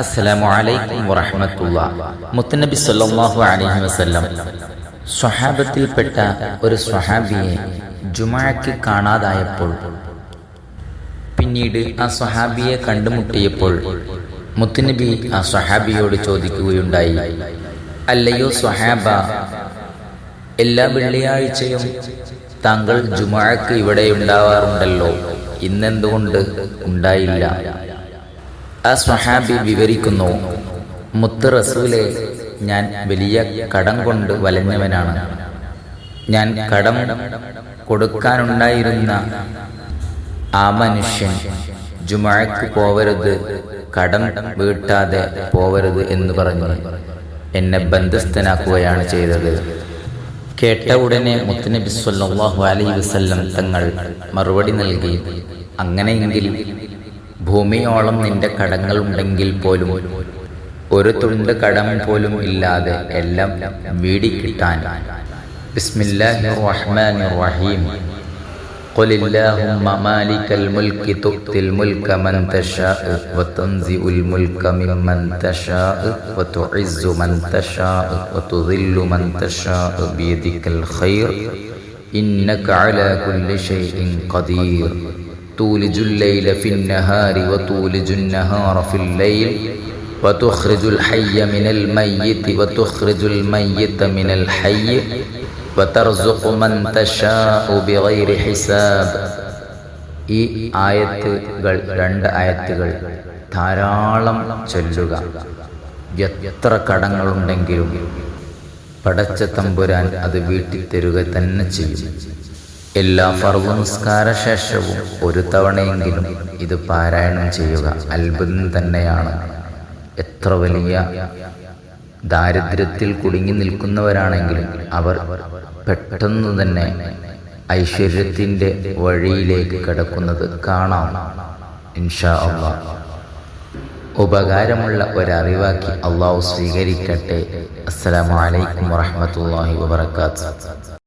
അസ്സലാമു അലൈക്കും വറഹ്മത്തുള്ള. മുത്തനബി സല്ലല്ലാഹു അലൈഹി വസല്ലം സ്വഹാബത്തിൽപ്പെട്ട ഒരു സ്വഹാബിയെ ജുമാക്ക് കാണാതായപ്പോൾ പിന്നീട് ആ സ്വഹാബിയെ കണ്ടുമുട്ടിയപ്പോൾ മുത്തുനബി ആ സ്വഹാബിയോട് ചോദിക്കുകയുണ്ടായി അല്ലയോ സ്വഹാബ എല്ലാ വെള്ളിയാഴ്ചയും താങ്കൾ ജുമാക്ക് ഇവിടെ ഉണ്ടാവാറുണ്ടല്ലോ. ഇന്നെന്തുകൊണ്ട് ഉണ്ടായില്ല? ആ സ്വഹാബി വിവരിക്കുന്നു മുത്ത് റസൂലെ ഞാൻ വലിയ കടം കൊണ്ട് വലഞ്ഞവനാണ്. ഞാൻ കടം കൊടുക്കാനുണ്ടായിരുന്ന ആ മനുഷ്യൻ ജുമാക്ക് പോവരുത് കടം വീട്ടാതെ പോവരുത് എന്ന് പറഞ്ഞു എന്നെ ബന്ധസ്ഥനാക്കുകയാണ് ചെയ്തത്. കേട്ട ഉടനെ മുത്തനബിസ്വല്ലാഹു അലൈ വസല്ലം തങ്ങൾ മറുപടി നൽകി അങ്ങനെയെങ്കിൽ ഭൂമിയോളം നിന്റെ കടങ്ങൾ ഉണ്ടെങ്കിൽ പോലും ഒരു തുണ്ട് കടം പോലും ഇല്ലാതെ എല്ലാം വീടിക്കിട്ടാൻ ബിസ്മില്ലാഹിർ റഹ്മാനിർ റഹീം قل اللهم مالك الملك تؤتي الملك من تشاء وتنزع الملك ممن تشاء وتعز من تشاء وتذل من تشاء بيدك الخير إنك على كل شيء قدير تولج الليل في النهار وتولج النهار في الليل وتخرج الحي من الميت وتخرج الميت من الحي وترزق من تشاء بغير حساب ഈ ആയത്തുകൾ രണ്ട് ആയത്തുകൾ ധാരാളം ചൊല്ലുക എത്ര കടങ്ങളുണ്ടെങ്കിലും പടച്ച തമ്പുരാൻ അത് വീട്ടിൽ തരുക തന്നെ ചെയ്യും എല്ലാ ഫർവ നിസ്കാര ശേഷവും ഒരു തവണയെങ്കിലും ഇത് പാരായണം ചെയ്യുക അത്ഭുതം തന്നെയാണ്. എത്ര വലിയ ദാരിദ്ര്യത്തിൽ കുടുങ്ങി നിൽക്കുന്നവരാണെങ്കിലും അവർ പെട്ടെന്ന് തന്നെ ഐശ്വര്യത്തിന്റെ വഴിയിലേക്ക് കിടക്കുന്നത് കാണാം. ഇൻഷാ അള്ളാ. ഉപകാരമുള്ള ഒരറിവാക്കി അള്ളാഹു സ്വീകരിക്കട്ടെ. അസ്സലാമു അലൈക്കും വറഹ്മത്തുള്ളാഹി വബറകാതുഹു.